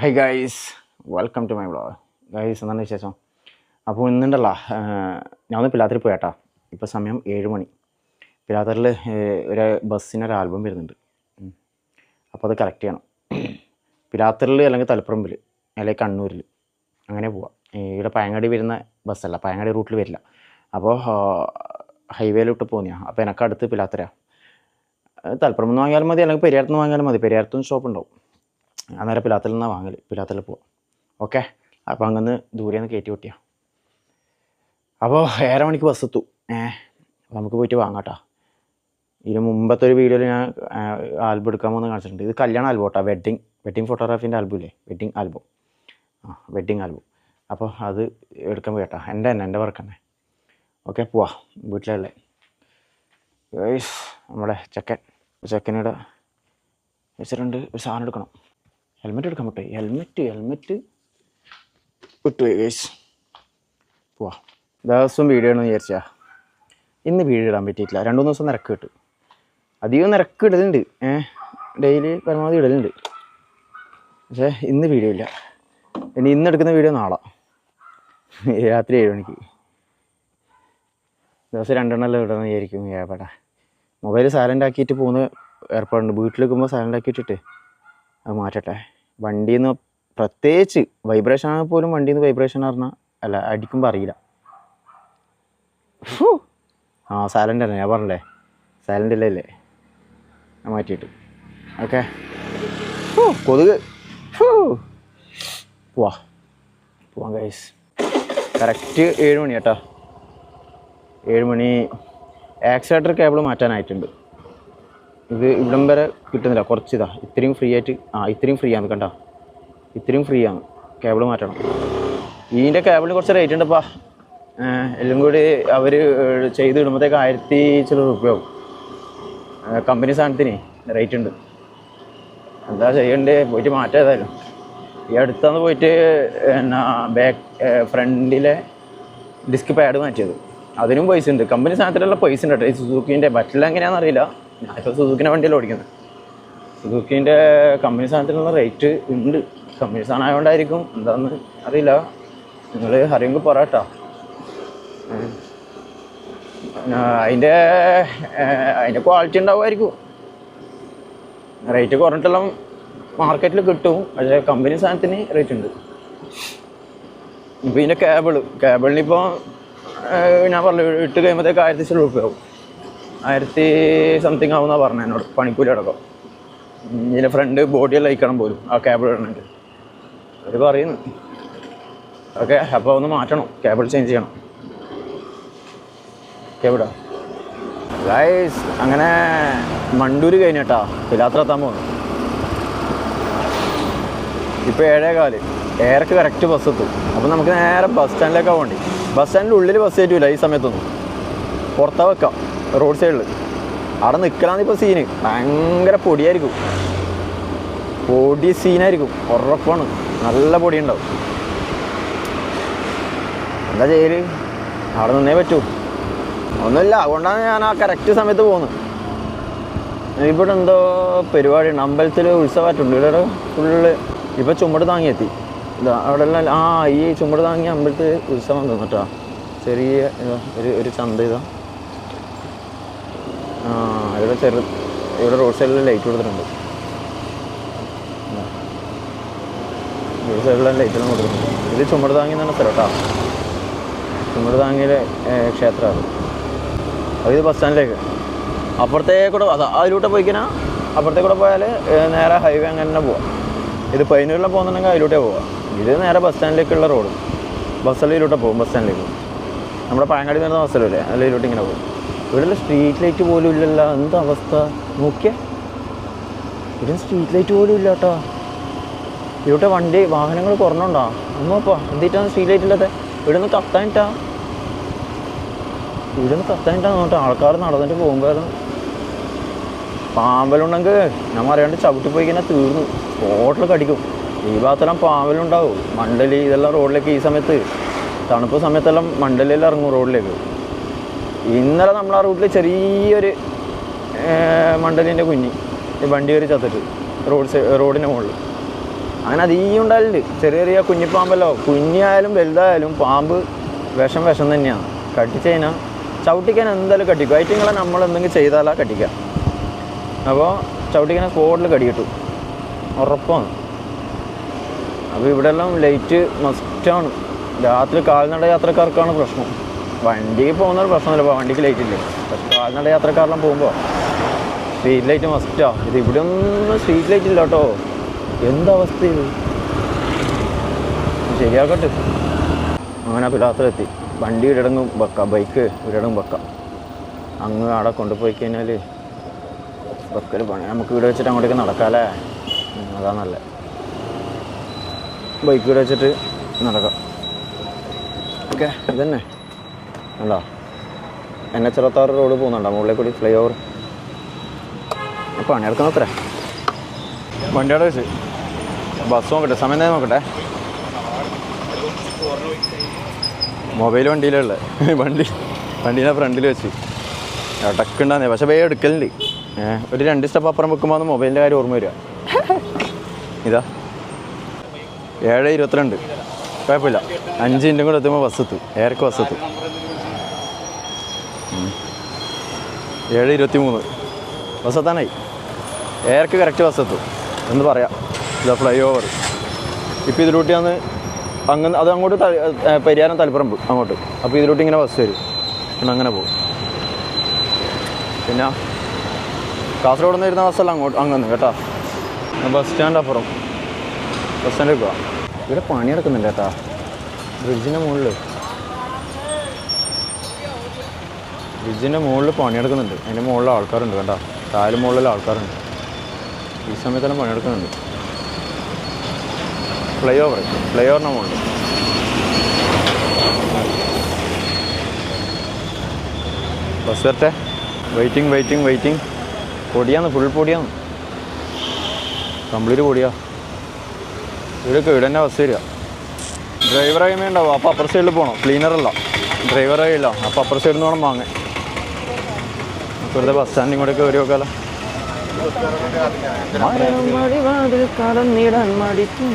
Hi guys welcome to my blog guys എന്താണ് വിശേഷം? അപ്പോൾ ഇന്നുണ്ടല്ലോ ഞാൻ ഒന്ന് പിലാത്തരി പോയാട്ടാ ഇപ്പോൾ സമയം ഏഴ് മണി. പിലാത്തറിൽ ഒരു ബസ്സിനൊരു ആൽബം വരുന്നുണ്ട്. അപ്പോൾ അത് കളക്ട് ചെയ്യണം. പിലാത്തറിൽ അല്ലെങ്കിൽ തലപ്പറമ്പിൽ അല്ലെങ്കിൽ കണ്ണൂരിൽ അങ്ങനെ പോവാം. ഇവിടെ പയങ്ങാടി വരുന്ന ബസ്സല്ല പയങ്ങാടി റൂട്ടിൽ വരില്ല. അപ്പോൾ ഹൈവേയിലോട്ട് പോകുന്നതാണ് അപ്പോൾ എനിക്ക് അടുത്ത് പിലാത്തറ തലപ്പുറം നിന്ന് വാങ്ങിയാലും മതി അല്ലെങ്കിൽ പെരിയാരത്തുനിന്ന് വാങ്ങിയാലും മതി. പെരിയാരത്തുനിന്ന് ഷോപ്പ് ഉണ്ടാവും. അന്നേരം പിലാത്തൽ നിന്നാണ് വാങ്ങൽ പിലാത്തൽ പോവാം. ഓക്കെ അപ്പോൾ അങ്ങനെ ദൂരെ നിന്ന് കയറ്റി കൊട്ടിയാ. അപ്പോൾ ഏഴര മണിക്ക് ബസ് എത്തു. ഏഹ് നമുക്ക് പോയിട്ട് വാങ്ങാട്ടാ. ഇതിന് മുമ്പത്തെ ഒരു വീഡിയോയിൽ ഞാൻ ആൽബം എടുക്കാൻ പോകുന്ന കാണിച്ചിട്ടുണ്ട്. ഇത് കല്യാണ ആൽബം കേട്ടോ വെഡ്ഡിങ് വെഡ്ഡിങ് ഫോട്ടോഗ്രാഫീന്റെ ആൽബം ഇല്ലേ? വെഡ്ഡിങ് ആൽബം ആ വെഡ്ഡിങ് ആൽബം അപ്പോൾ അത് എടുക്കാൻ പോയിട്ടാ എന്റെ തന്നെ എന്റെ വർക്ക് തന്നെ. ഓക്കെ പോവാ. വീട്ടിലല്ലേ. നമ്മുടെ ചെക്കൻ. ചെക്കനോട് വെച്ചിട്ടുണ്ട് ഒരു സാധനം എടുക്കണം. ഹെൽമെറ്റ് എടുക്കാൻ പറ്റേ? ഹെൽമെറ്റ് ഹെൽമെറ്റ് വിട്ടുപോയി ഗൈസ് പോവാ. ദിവസവും വീഡിയോ ഇടണമെന്ന് വിചാരിച്ചാ. ഇന്ന് വീഡിയോ ഇടാൻ പറ്റിയിട്ടില്ല. രണ്ട് മൂന്ന് ദിവസം നിരക്ക് കിട്ടും. അധികം നിരക്ക് ഇടലുണ്ട്. ഏഹ് ഡെയിലി പരമാവധി ഇടലുണ്ട്. പക്ഷേ ഇന്ന് വീഡിയോ ഇല്ല. ഇനി ഇന്ന് എടുക്കുന്ന വീഡിയോ നാളെ. രാത്രി ഏഴ് മണിക്ക്. ദിവസം രണ്ടെണ്ണം ഇടണം വിചാരിക്കും. ഏപ്പടാ മൊബൈൽ സൈലന്റ് ആക്കിയിട്ട് പോകുന്ന ഏർപ്പാടുണ്ട്. വീട്ടിൽ നിൽക്കുമ്പോൾ സൈലന്റ് ആക്കിയിട്ടിട്ട് അത് മാറ്റട്ടെ. വണ്ടിയിൽ നിന്ന് പ്രത്യേകിച്ച് വൈബ്രേഷൻ ആണെങ്കിൽ പോലും വണ്ടിയിൽ നിന്ന് വൈബ്രേഷൻ പറഞ്ഞാൽ അല്ല അടിക്കുമ്പോൾ അറിയില്ല. ആ സൈലന്റ് അല്ലേ? ഞാൻ പറഞ്ഞല്ലേ? സൈലന്റ് ഇല്ലേ അല്ലേ മാറ്റിയിട്ട്. ഓക്കെ. കൊതുക്. പോവാ. പോവാം ഗൈസ് കറക്റ്റ് ഏഴ് മണി കേട്ടോ. ഏഴ് മണി. Accelerator cable മാറ്റാനായിട്ടുണ്ട്. ഇത് ഇവിടം വരെ കിട്ടുന്നില്ല. കുറച്ച് ഇതാ ഇത്രയും ഫ്രീ ആയിട്ട് ആ ഇത്രയും ഫ്രീ ആണ് കണ്ട. ഇത്രയും ഫ്രീ ആണ്. കേബിൾ മാറ്റണം. ഇതിന്റെ കേബിളിന് കുറച്ച് റേറ്റ് ഉണ്ടപ്പാ. എല്ലാം കൂടി അവർ ചെയ്ത് ഇടുമ്പോഴത്തേക്ക് ആയിരത്തി ചില രൂപയാവും കമ്പനി സാധനത്തിന് റേറ്റ് ഉണ്ട്. എന്താ ചെയ്യണ്ടേ? പോയിട്ട് മാറ്റാം ഏതായാലും. ഈ അടുത്താണ് പോയിട്ട് എന്നാ ബാക്ക് ഫ്രണ്ടിലെ ഡിസ്ക് പാഡ് മാറ്റിയത്. അതിനും പൈസ ഉണ്ട്. കമ്പനി സാധനത്തിലുള്ള പൈസ ഉണ്ട് കേട്ടോ. ഈ സുസുക്കിന്റെ മറ്റുള്ള എങ്ങനെയാണെന്ന് അറിയില്ല. ഞാനിപ്പോൾ സുസുക്കിന്റെ വണ്ടിയല്ല ഓടിക്കുന്നത് സുസുക്കിന്റെ കമ്പനി സാധനത്തിനുള്ള റേറ്റ് ഉണ്ട്. കമ്പനി സാധനം ആയതുകൊണ്ടായിരിക്കും എന്താണെന്ന് അറിയില്ല. നിങ്ങൾ അറിയുമ്പോൾ പറ കേട്ടോ അതിന്റെ അതിന്റെ ക്വാളിറ്റി ഉണ്ടാവുമായിരിക്കും. റേറ്റ് കുറഞ്ഞിട്ടെല്ലാം മാർക്കറ്റിൽ കിട്ടും. പക്ഷേ കമ്പനി സാധനത്തിന് റേറ്റ് ഉണ്ട്. ഇപ്പം ഇതിന്റെ കേബിൾ കേബിളിനിപ്പോൾ ഞാൻ പറഞ്ഞു ഇട്ട് കഴിയുമ്പോഴത്തേക്ക് ആയിരത്തി ചില രൂപയാവും. ആയിരത്തി സംതിങ് ആവുന്ന പറഞ്ഞു എന്നോട് പണിക്കൂലി അടക്കം ഇതിന്റെ ഫ്രണ്ട് ബോഡിയെല്ലാം അയക്കണം പോലും ആ കേബിൾ ഇടണമെങ്കിൽ. അവർ പറയുന്നു. ഓക്കെ അപ്പോൾ ഒന്ന് മാറ്റണം കേബിൾ ചേഞ്ച് ചെയ്യണം. കേബിളാ ഗൈസ് അങ്ങനെ മണ്ടൂര് കഴിഞ്ഞിട്ടാ പിലാത്ര എത്താൻ പോകുന്നു ഇപ്പോൾ ഏഴേകാൽ ഏറക്ക് കറക്റ്റ് ബസ് എത്തും. അപ്പോൾ നമുക്ക് നേരെ ബസ് സ്റ്റാൻഡിലേക്കാണ് പോകേണ്ടി. ബസ് സ്റ്റാൻഡിന്റെ ഉള്ളിൽ ബസ് കയറ്റൂല ഈ സമയത്തൊന്നും. പുറത്താ വെക്കാം. റോഡ് സൈഡിൽ അവിടെ നിൽക്കലാന്ന് ഇപ്പോൾ സീന് ഭയങ്കര പൊടിയായിരിക്കും. പൊടി സീനായിരിക്കും ഉറപ്പാണ്. നല്ല പൊടി ഉണ്ടാവും എന്താ ചെയ്യൽ? അവിടെ നിന്നേ പറ്റൂ. ഒന്നുമില്ല. അതുകൊണ്ടാണ് ഞാൻ ആ കറക്റ്റ് സമയത്ത് പോകുന്നത് ഇവിടെ എന്തോ പരിപാടി ഉണ്ട്. അമ്പലത്തിൽ ഉത്സവമായിട്ടുണ്ട് ഇവിടെ ഫുള്ള് ഇപ്പം ചുമട് താങ്ങിയെത്തി ഇതാ അവിടെ എല്ലാം ആ ഈ ചുമട് താങ്ങി അമ്പലത്തിൽ ഉത്സവം തന്നിട്ടാ ചെറിയ ഒരു ഒരു ചന്ത ഇതാ. ആ ഇവിടെ ചെറു ഇവിടെ റോഡ് സൈഡിൽ ലൈറ്റ് കൊടുത്തിട്ടുണ്ട്. റോഡ് സൈഡിലെ ലൈറ്റെല്ലാം കൊടുത്തിട്ടുണ്ട്. ഇത് ചുമട് താങ്ങി എന്നാണ് സ്ഥലം കേട്ടോ ചുമട് താങ്ങിയിലെ ക്ഷേത്രമാണ് അത് ഇത് ബസ് സ്റ്റാൻഡിലേക്ക് അപ്പുറത്തേക്കൂടെ അത് അതിലൂടെ പോയിക്കഴിഞ്ഞാൽ അപ്പുറത്തേക്കൂടെ പോയാൽ നേരെ ഹൈവേ അങ്ങനെ തന്നെ പോവാം. ഇത് പൈനൂരിലെ പോകുന്നുണ്ടെങ്കിൽ അതിലൂടെ പോവാം. ഇത് നേരെ ബസ് സ്റ്റാൻഡിലേക്കുള്ള റോഡ് ബസ്സിലൂടെ പോകും ബസ് സ്റ്റാൻഡിലേക്ക് നമ്മുടെ പാങ്ങാടി വരുന്ന ബസ്സിലല്ലേ അതിലൂടെ ഇങ്ങനെ പോകും. ഇവിടെ സ്ട്രീറ്റ് ലൈറ്റ് പോലും ഇല്ലല്ലോ. എന്താ അവസ്ഥ? നോക്കിയേ. ഇവിടെ സ്ട്രീറ്റ് ലൈറ്റ് പോലും ഇല്ല കേട്ടോ ഇവിടെ വണ്ടി വാഹനങ്ങൾ കുറഞ്ഞുണ്ടോ. അമ്മപ്പാ എന്തിട്ടാണ് സ്ട്രീറ്റ് ലൈറ്റ് ഇല്ലാത്ത? ഇവിടെ നിന്ന് കത്താനിട്ടാ. ഇവിടെ നിന്ന് കത്താനിട്ടാ നോട്ടോ ആൾക്കാർ നടന്നിട്ട് പോകുമ്പോൾ പാമ്പലുണ്ടെങ്കിൽ ഞാൻ അറിയാണ്ട് ചവിട്ടി പോയി കഴിഞ്ഞാൽ തീർന്നു. ഹോട്ടലിൽ കടിക്കും. ഈ ഭാഗത്തെല്ലാം പാമ്പലുണ്ടാവും. മണ്ടലി ഇതെല്ലാം റോഡിലേക്ക് ഈ സമയത്ത്. തണുപ്പ് സമയത്തെല്ലാം മണ്ടലിയിൽ ഇറങ്ങും റോഡിലേക്ക് ഇന്നലെ നമ്മൾ ആ റൂട്ടിൽ ചെറിയൊരു മണ്ടലിന്റെ കുഞ്ഞി വണ്ടി കയറി ചത്തിട്ട് റോഡ് റോഡിന്റെ മുകളിൽ അങ്ങനെ അധികം ഉണ്ടായിട്ടുണ്ട് ചെറിയ ചെറിയ കുഞ്ഞിപ്പാമ്പല്ലോ. കുഞ്ഞായാലും വലുതായാലും പാമ്പ് വിഷം വിഷം തന്നെയാണ്. കട്ടിച്ച് കഴിഞ്ഞാൽ ചവിട്ടിക്കാൻ എന്തായാലും കട്ടിക്കും ഐറ്റങ്ങളെ നമ്മൾ എന്തെങ്കിലും ചെയ്താലാ കട്ടിക്കുക അപ്പോൾ ചവിട്ടിക്കാൻ സ്പോട്ടിൽ കടി കിട്ടും. ഉറപ്പാണ്. അപ്പോൾ ഇവിടെയെല്ലാം ലൈറ്റ് മസ്റ്റാണ്. രാത്രി കാൽനട യാത്രക്കാർക്കാണ് പ്രശ്നം. വണ്ടിക്ക് പോകുന്ന പ്രശ്നമില്ല വണ്ടിക്ക് ലൈറ്റ് ഇല്ലേ? പക്ഷേ കാൽനട യാത്രക്കാരെല്ലാം പോകുമ്പോൾ സ്ട്രീറ്റ് ലൈറ്റ് മസ്റ്റാ ഇത് ഇവിടെ ഒന്നും സ്ട്രീറ്റ് ലൈറ്റ് ഇല്ല കേട്ടോ എന്തവസ്ഥ ശരിയാക്കട്ടെ. അങ്ങനെ എത്തി. വണ്ടി ഒരിടങ്ങും വെക്കാം. ബൈക്ക് ഒരിടങ്ങും വെക്കാം. അങ്ങ് അവിടെ കൊണ്ടുപോയി കഴിഞ്ഞാൽ വെക്കൽ പണി. നമുക്ക് ഇവിടെ വെച്ചിട്ട് അങ്ങോട്ടേക്ക് നടക്കാമല്ലേ അതാ നല്ല. ബൈക്ക് ഇവിടെ വെച്ചിട്ട് നടക്കാം. ഓക്കെ ഇതന്നെ. ഉണ്ടോ? എൻ എച്ച് അറുപത്താറ് റോഡ് പോകുന്നുണ്ടോ? മുകളിൽ കൂടി ഫ്ലൈ ഓവർ പണിയെടുക്കണം അത്ര. വണ്ടിയുടെ വെച്ച്. ബസ് നോക്കട്ടെ സമയം നോക്കട്ടെ. മൊബൈൽ വണ്ടിയിലുള്ള വണ്ടി വണ്ടീനെ ഫ്രണ്ടിൽ വെച്ച്. ഇടക്കുണ്ടാന്നേ പക്ഷെ വേഗം എടുക്കലുണ്ട്. ഒരു രണ്ട് സ്റ്റെപ്പ് അപ്പുറം വെക്കുമ്പോൾ മൊബൈലിന്റെ കാര്യം ഓർമ്മ വരിക. ഇതാ. ഏഴ് ഇരുപത്തിരണ്ട്. കുഴപ്പമില്ല. അഞ്ച് മിനിറ്റും കൂടെ എത്തുമ്പോൾ ബസ് എത്തും. ഏറെ ബസ് എത്തും. ഏഴ് ഇരുപത്തി മൂന്ന് ബസ് എത്താനായി കറക്റ്റ് ബസ് എത്തും. എന്ന് പറയാം. ഇതാ ഫ്ലൈ ഓവർ ഇപ്പോൾ ഇതിലൂട്ടിയാണ് അങ്ങ് അത് അങ്ങോട്ട് പരിയാരം തലപ്പുറം അങ്ങോട്ട്. അപ്പോൾ ഇതിലൂട്ട് ഇങ്ങനെ ബസ് വരും. പിന്നെ അങ്ങനെ പോകും. പിന്നെ കാസർഗോഡ് നിന്ന് വരുന്ന ബസ്സല്ല അങ്ങോട്ട് അങ്ങനെ കേട്ടോ. ബസ് സ്റ്റാൻഡ് അപ്പുറം. ബസ് സ്റ്റാൻഡിൽ പോവാം. ഇവിടെ പണി നടക്കുന്നുണ്ട് കേട്ടോ. ബ്രിഡ്ജിന്റെ മുകളിൽ ബ്രിഡ്ജിന്റെ മുകളിൽ പണിയെടുക്കുന്നുണ്ട്. അതിന്റെ മുകളിൽ ആൾക്കാരുണ്ട് കണ്ട? താഴെ മുകളിൽ ആൾക്കാരുണ്ട്. ഈ സമയത്ത് തന്നെ പണിയെടുക്കുന്നുണ്ട്. ഫ്ലൈ ഓവർ ഫ്ലൈ ഓവറിന്റെ മുകളിൽ. ബസ് വരട്ടെ. വെയിറ്റിംഗ് വെയിറ്റിംഗ് വെയിറ്റിംഗ് പൊടിയാന്ന് ഫുൾ പൊടിയാന്ന് കംപ്ലീറ്റ് പൊടിയാ. ഇവിടെയൊക്കെ ഇവിടെ തന്നെ ബസ് വരിക ഡ്രൈവറായി വേണ്ടാവും അപ്പോൾ അപ്പുറ സൈഡിൽ പോകണം ക്ലീനറല്ല ഡ്രൈവറായില്ല അപ്പോൾ അപ്പുറ സൈഡിൽ നിന്ന് വേണം വാങ്ങാൻ. വെറുതെ ബസ് സ്റ്റാൻഡിൽ കൂടെ കയറി നോക്കാലോ കടന്നിടാൻ മടിക്കും.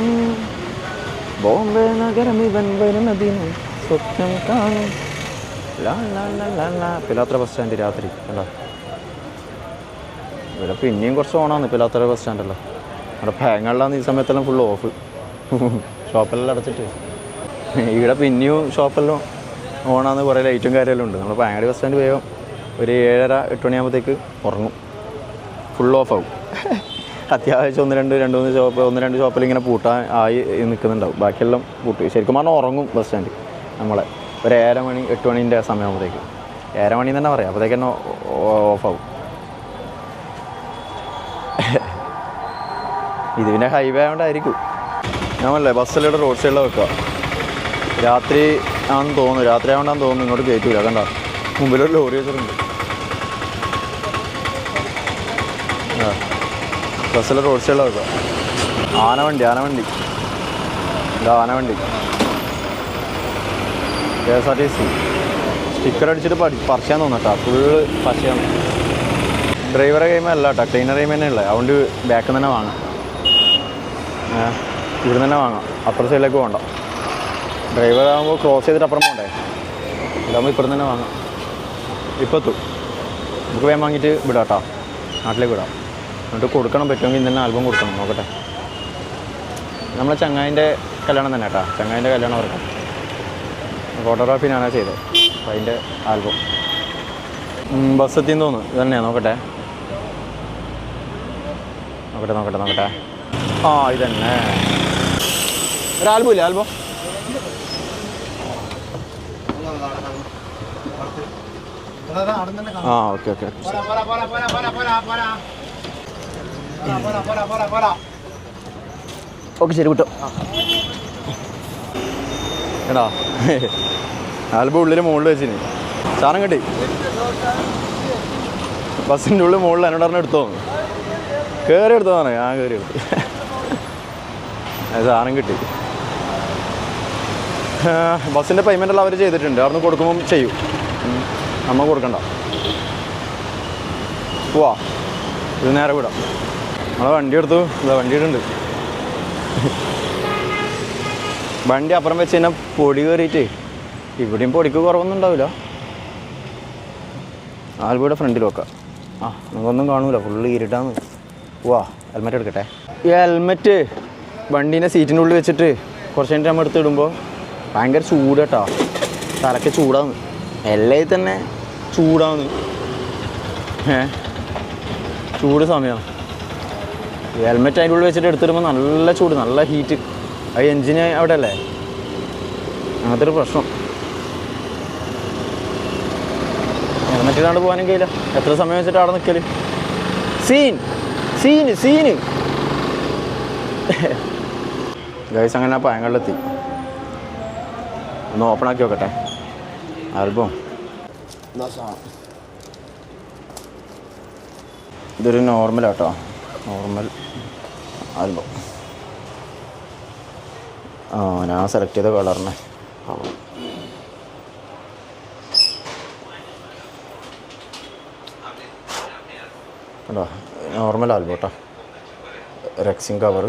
ബോംബെ നഗരം ഇവൻ വരുന്നതിന് സ്വപ്നം കാണും. പിലാത്ര ബസ് സ്റ്റാൻഡ് രാത്രി അല്ല ഇവിടെ പിന്നെയും കുറച്ച് ഓണാണ് പിലാത്ര ബസ് സ്റ്റാൻഡല്ലോ അവിടെ പാങ്ങകളിലാണ് ഈ സമയത്തെല്ലാം ഫുൾ ഓഫ് ഷോപ്പെല്ലാം അടച്ചിട്ട്. ഇവിടെ പിന്നെയും ഷോപ്പെല്ലാം ഓണാന്ന് കുറേ ലൈറ്റും കാര്യമെല്ലാം ഉണ്ട്. നമ്മൾ പാങ്ങാടി ബസ് സ്റ്റാൻഡ് വേഗം ഒരു ഏഴര എട്ട് മണിയാകുമ്പോഴത്തേക്ക് ഉറങ്ങും. ഫുൾ ഓഫ് ആവും. അത്യാവശ്യം ഒന്ന് രണ്ട് രണ്ട് മൂന്ന് ഷോപ്പ് ഒന്ന് രണ്ട് ഷോപ്പിൽ ഇങ്ങനെ പൂട്ടാൻ ആയി നിൽക്കുന്നുണ്ടാവും ബാക്കിയെല്ലാം പൂട്ടി. ശരിക്കും പറഞ്ഞാൽ ഉറങ്ങും ബസ് സ്റ്റാൻഡ് നമ്മളെ. ഒരു ഏഴര മണി എട്ട് മണീന്റെ സമയമാകുമ്പോഴത്തേക്ക്. ഏഴര മണി തന്നെ പറയാം. അപ്പോഴത്തേക്ക് തന്നെ ഓഫാവും ഇത് പിന്നെ ഹൈവേ ആയതുകൊണ്ടായിരിക്കും ഞാനല്ലേ ബസ്സിലൂടെ റോഡ് സൈഡിൽ വെക്കുക രാത്രി ആണെന്ന് തോന്നുന്നു. രാത്രി ആയതുകൊണ്ടാണെന്ന് തോന്നുന്നു ഇങ്ങോട്ട് കയറ്റൂല കണ്ട? മുമ്പിലൊരു ലോറി വെച്ചിട്ടുണ്ട്. ബസ്സിൽ റോഡ് സൈഡിൽ വെക്കുക ആനവണ്ടി ആനവണ്ടി. ഇതാ ആനവണ്ടി. K S R T C. Sticker അടിച്ചിട്ട് പഠി പറിച്ചാൻ തോന്നട്ടാ ഫുള്ള് പശയാണ്. ഡ്രൈവറെ കൈമ അല്ല കേട്ടോ. ക്ലീനർ കൈമ തന്നെ ഉള്ളത് അതുകൊണ്ട് ബാക്കിൽ തന്നെ വാങ്ങാം. ഇവിടെ തന്നെ വാങ്ങാം. അപ്പുറത്തെ സൈഡിലേക്ക് പോകണ്ട. ഡ്രൈവർ ആകുമ്പോൾ ക്രോസ് ചെയ്തിട്ട് അപ്പുറം പോകണ്ടേ? ഇതാകുമ്പോൾ ഇപ്പുറം തന്നെ വാങ്ങാം. ഇപ്പോൾ എത്തും. നമുക്ക് വേഗം വാങ്ങിയിട്ട് വിടാം കേട്ടോ. നാട്ടിലേക്ക് വിടാം. എന്നിട്ട് കൊടുക്കണം പറ്റുമെങ്കിൽ ഇന്ന് തന്നെ ആൽബം കൊടുക്കണം. നോക്കട്ടെ. നമ്മളെ ചങ്ങായിന്റെ കല്യാണം തന്നെ കേട്ടോ. ചങ്ങായിന്റെ കല്യാണം അവർക്ക്. ഫോട്ടോഗ്രാഫി ഞാനാ ചെയ്തത്. അപ്പോൾ അതിന്റെ ആൽബം ബസ് എത്തിയെന്ന് തോന്നുന്നു. ഇത് തന്നെയാണ് നോക്കട്ടെ. നോക്കട്ടെ നോക്കട്ടെ നോക്കട്ടെ. ആ ഇത് തന്നെ. ഒരു ആൽബം ഇല്ലേ? ആൽബം ആ ഓക്കെ ഓക്കെ. ഓക്കെ ശരി കിട്ടും എടാ ആൽബം ഉള്ളിൽ മുകളിൽ വെച്ചിന്. സാധനം കിട്ടി. ബസ്സിന്റെ ഉള്ളിൽ മുകളിൽ എന്നോട് പറഞ്ഞ എടുത്തോ കയറി എടുത്തതാണ് ഞാൻ കയറി എടുത്തു. സാധനം കിട്ടി. ബസ്സിന്റെ പേയ്മെന്റ് എല്ലാം അവർ ചെയ്തിട്ടുണ്ട്. അവിടെ നിന്ന് കൊടുക്കുമ്പം ചെയ്യും. നമ്മൾ കൊടുക്കണ്ട. പോവാ. ഇത് നേരെ വിടാം. നമ്മളെ വണ്ടി എടുത്തു. ഇതാ വണ്ടി ഇടുന്നുണ്ട്. വണ്ടി അപ്പുറം വെച്ച് കഴിഞ്ഞാൽ പൊടി കയറിയിട്ട് ഇവിടെയും പൊടിക്ക് കുറവൊന്നും ഉണ്ടാവില്ല. ആൽബയുടെ ഫ്രണ്ടിൽ വെക്കാം. ആ നമുക്കൊന്നും കാണൂല ഫുള്ള് ഇരുട്ടാന്ന്. വാ ഹെൽമെറ്റ് എടുക്കട്ടെ. ഈ ഹെൽമെറ്റ് വണ്ടീന്റെ സീറ്റിന്റെ ഉള്ളിൽ വെച്ചിട്ട് കുറച്ച് കഴിഞ്ഞിട്ട് നമ്മൾ എടുത്തിടുമ്പോൾ ഭയങ്കര ചൂട് കേട്ടോ. തലക്ക് ചൂടാന്ന്. എല്ലാം തന്നെ ചൂടാന്ന്. ഏ? ചൂട് സമയം. ഹെൽമെറ്റ് അതിന്റെ ഉള്ളിൽ വെച്ചിട്ട് എടുത്തിടുമ്പോൾ നല്ല ചൂട് നല്ല ഹീറ്റ് ആ എൻജിന് അവിടെ അല്ലേ അങ്ങനത്തെ ഒരു പ്രശ്നം. ഹെൽമെറ്റ് ഇല്ലാണ്ട് പോകാനും കഴിയില്ല. എത്ര സമയം വെച്ചിട്ട് അവിടെ നിൽക്കൽ സീൻ സീന് സീന്. ഗൈസ് അങ്ങനെ ആ പയങ്ങളിലെത്തി. ഒന്ന് ഓപ്പൺ ആക്കി നോക്കട്ടെ. ആൽബം ഇതൊരു നോർമലാട്ടോ നോർമൽ ആൽബം ആ ഞാൻ സെലക്ട് ചെയ്ത കളറിനെ കേട്ടോ നോർമൽ ആൽബം കേട്ടോ. റെക്സിങ് കവർ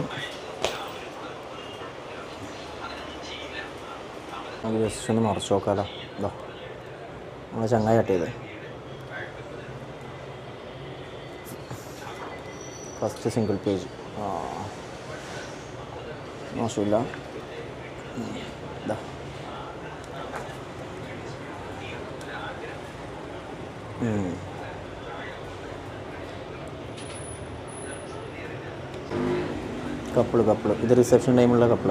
നമുക്ക് ജസ്റ്റ് ഒന്ന് മറച്ചു നോക്കാമല്ലോ ഇതാ നമ്മളെ ചങ്ങായി കട്ട് ഫസ്റ്റ് സിംഗിൾ പേജ് മോശമില്ല. ഇതാ ഉം. കപ്പിൾ കപ്പിൾ ഇത് റിസപ്ഷൻ ടൈമുള്ള കപ്പിൾ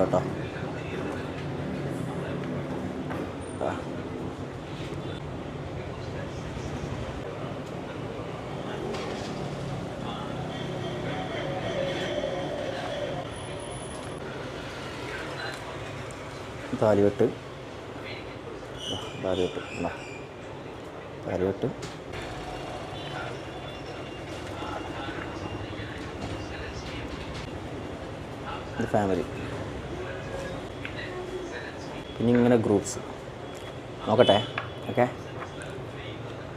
താലിവെട്ട്. താലിവെട്ട്. താലിവെട്ട്. ഫാമിലി പിന്നെ ഇങ്ങനെ ഗ്രൂപ്പ്സ് നോക്കട്ടെ. ഓക്കെ?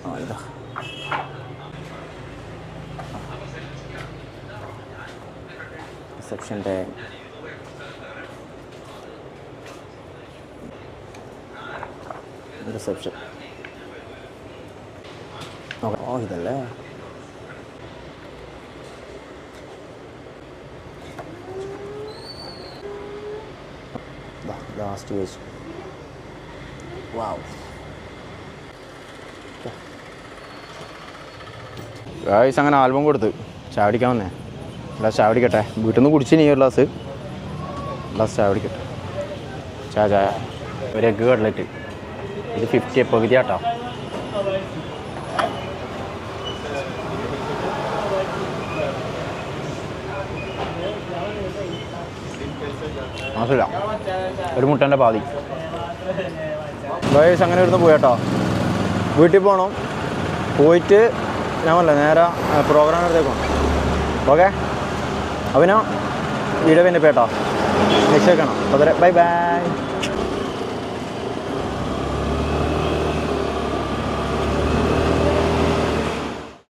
ആ ഇതാ. റിസപ്ഷൻ റിസപ്ഷൻ ഓ ഇതല്ലേ? ലാസ്റ്റ് പേജ് വാവ് ഗായ്സ് അങ്ങനെ ആൽബം കൊടുത്ത് ചാവടിക്കാൻ വന്നേ. ഗ്ലാസ് ചാവടിക്കട്ടെ വീട്ടിൽ നിന്ന് കുടിച്ച് നീ ഒരു ഗ്ലാസ്. ഗ്ലാസ് ചാവടിക്കട്ടെ ചായ ചായ. ഒരു എഗ്ഗ് കട്ലറ്റ് ഇത് ഫിഫ്റ്റി പകുതി ആട്ടോ മനസ്സില്ല ഒരു മുട്ടന്റെ പാതി. ബൈസ് അങ്ങനെ ഇരുന്ന് പോയാട്ടോ. വീട്ടിൽ പോകണം പോയിട്ട് ഞാൻ പറഞ്ഞ നേരെ പ്രോഗ്രാം എടുത്തേക്കും. ഓക്കെ? അവനോ വീഡിയോ പിന്നെ പേട്ടോ നിശ്ചയിക്കണം അതെ ബൈ ബൈ